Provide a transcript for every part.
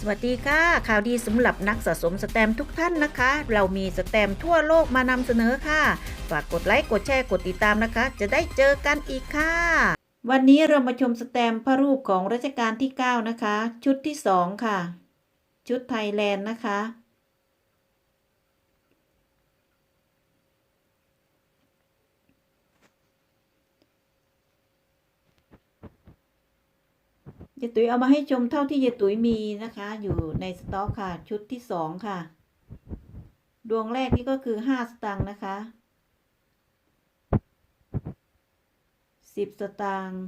สวัสดีค่ะ ข่าวดีสำหรับนักสะสมสแตมทุกท่านนะคะ เรามีสแตมทั่วโลกมานำเสนอค่ะ ฝากกดไลค์ กดแชร์ กดติดตามนะคะ จะได้เจอกันอีกค่ะ วันนี้เรามาชมสแตมพระรูปของรัชกาลที่ 9 นะคะ ชุดที่ 2 ค่ะ ชุดไทยแลนด์นะคะ ยายตุ๋ยเอามาให้ชมเท่าที่ยายตุ๋ยมีนะคะ อยู่ในสต็อกค่ะ ชุดที่สองค่ะ ดวงแรกนี่ก็คือห้าสตางค์นะคะสิบสตางค์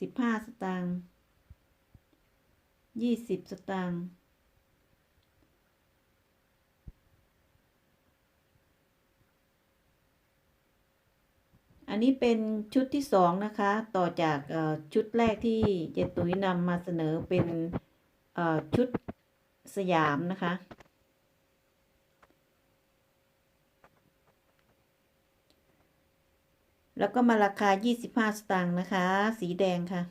สิบห้าสตางค์ยี่สิบสตางค์ อันนี้เป็นชุดที่สองนะคะ ต่อจากชุดแรกที่เจตุยนำมาเสนอเป็นชุดสยามนะคะ แล้วก็มาราคา 25 สตางค์นะคะ สีแดงค่ะ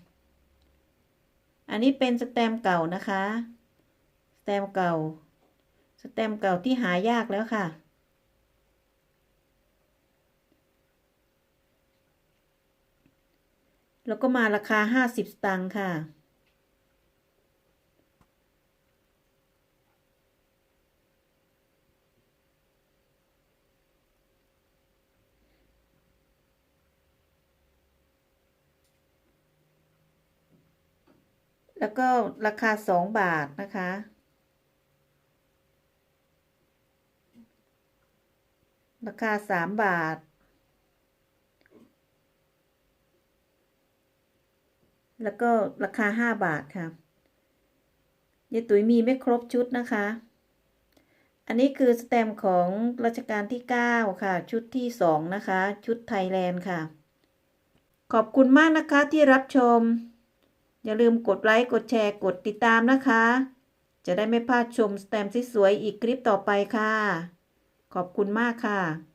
อันนี้เป็นสแตมเก่านะคะ สแตมเก่า สแตมเก่าที่หายากแล้วค่ะ แล้วก็มาราคา50สตางค์ค่ะ แล้วก็ราคา2บาทนะคะราคา3บาท แล้วก็ราคา5บาทค่ะยายตุ๋ยมีไม่ครบชุดนะคะ อันนี้คือสแตมของรัชกาลที่9ค่ะ ชุดที่2นะคะ ชุดไทยแลนด์ค่ะ ขอบคุณมากนะคะที่รับชม อย่าลืมกดไลค์ กดแชร์ กดติดตามนะคะ จะได้ไม่พลาดชมสแตมสวยๆอีกคลิปต่อไปค่ะ ขอบคุณมากค่ะ